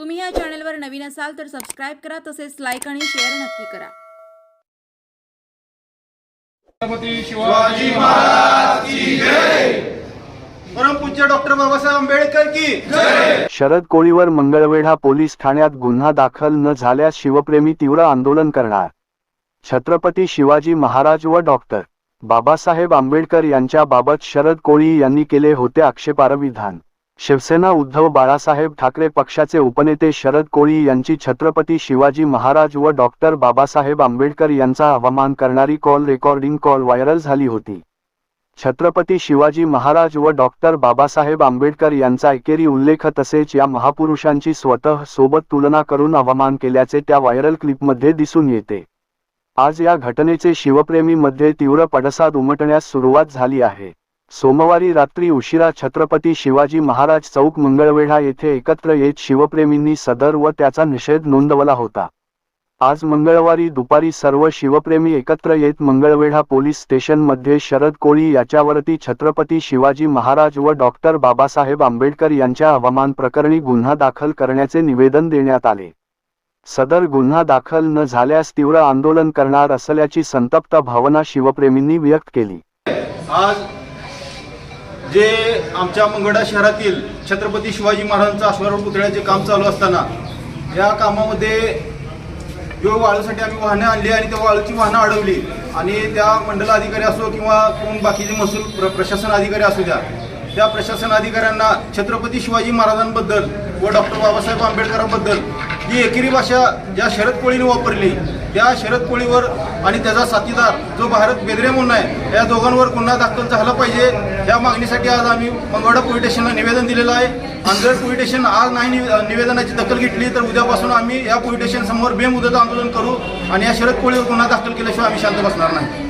तुम्ही या चॅनलवर नवीन असाल तर सबस्क्राईब करा तसेच लाईक आणि शेअर नक्की करा. छत्रपती शिवाजी परमपूज्य डॉक्टर बाबासाहेब आंबेडकर की शरद कोळीवर मंगळवेढा पोलीस ठाण्यात गुन्हा दाखल न झाल्यास शिवप्रेमी तीव्र आंदोलन करणार. छत्रपती शिवाजी महाराज व डॉक्टर बाबासाहेब आंबेडकर यांच्याबाबत शरद कोळी यांनी केले होते आक्षेपार्ह विधान. शिवसेना उद्धव बाळासाहेब ठाकरे पक्षाचे उपनेते शरद कोळी यांची छत्रपती शिवाजी महाराज व डॉक्टर बाबासाहेब आंबेडकर यांचा अवमान करणारी कॉल रेकॉर्डिंग कॉल व्हायरल झाली होती. छत्रपती शिवाजी महाराज व डॉक्टर बाबासाहेब आंबेडकर यांचा एकेरी उल्लेख तसेच या महापुरुषांची स्वतः सोबत तुलना करून अवमान केल्याचे त्या व्हायरल क्लिपमध्ये दिसून येते. आज या घटनेचे शिवप्रेमीमध्ये तीव्र पडसाद उमटण्यास सुरुवात झाली आहे. सोमवारी रात्री उशिरा छत्रपती शिवाजी महाराज चौक मंगळवेढा येथे एकत्र येत शिवप्रेमींनी सदर व त्याचा निषेध नोंदवला होता. आज मंगळवारी दुपारी सर्व शिवप्रेमी एकत्र येत मंगळवेढा पोलीस स्टेशनमध्ये शरद कोळी याच्यावरती छत्रपती शिवाजी महाराज व डॉक्टर बाबासाहेब आंबेडकर यांच्या अवमान प्रकरणी गुन्हा दाखल करण्याचे निवेदन देण्यात आले. सदर गुन्हा दाखल न झाल्यास तीव्र आंदोलन करणार असल्याची संतप्त भावना शिवप्रेमींनी व्यक्त केली. आज जे आमच्या मंगळा शहरातील छत्रपती शिवाजी महाराजांचं अश्वारोहण पुतळ्याचे काम चालू असताना या कामामध्ये जो वाळूसाठी आम्ही वाहनं आणली आणि त्या वाळूची वाहनं अडवली आणि त्या मंडल अधिकारी असो किंवा कोण बाकीचे महसूल प्र प्रशासन अधिकारी असू द्या त्या प्रशासन अधिकाऱ्यांना छत्रपती शिवाजी महाराजांबद्दल व डॉक्टर बाबासाहेब आंबेडकरांबद्दल जी एकेरी भाषा ज्या शरद कोळीने वापरली या शरद कोळीवर आणि त्याचा साथीदार जो भारत बेदरे म्हणून आहे या दोघांवर गुन्हा दाखल झाला पाहिजे. या मागणीसाठी आज आम्ही मंगळवाडा पोलीस स्टेशनला निवेदन दिलेलं आहे. आंध्र पोलीस स्टेशन आज नाही निवे- निवेदनाची दखल घेतली तर उद्यापासून आम्ही या पोलीस स्टेशन समोर बेमुदत आंदोलन करू आणि या शरद कोळीवर गुन्हा दाखल केल्याशिवाय आम्ही शांत बसणार नाही.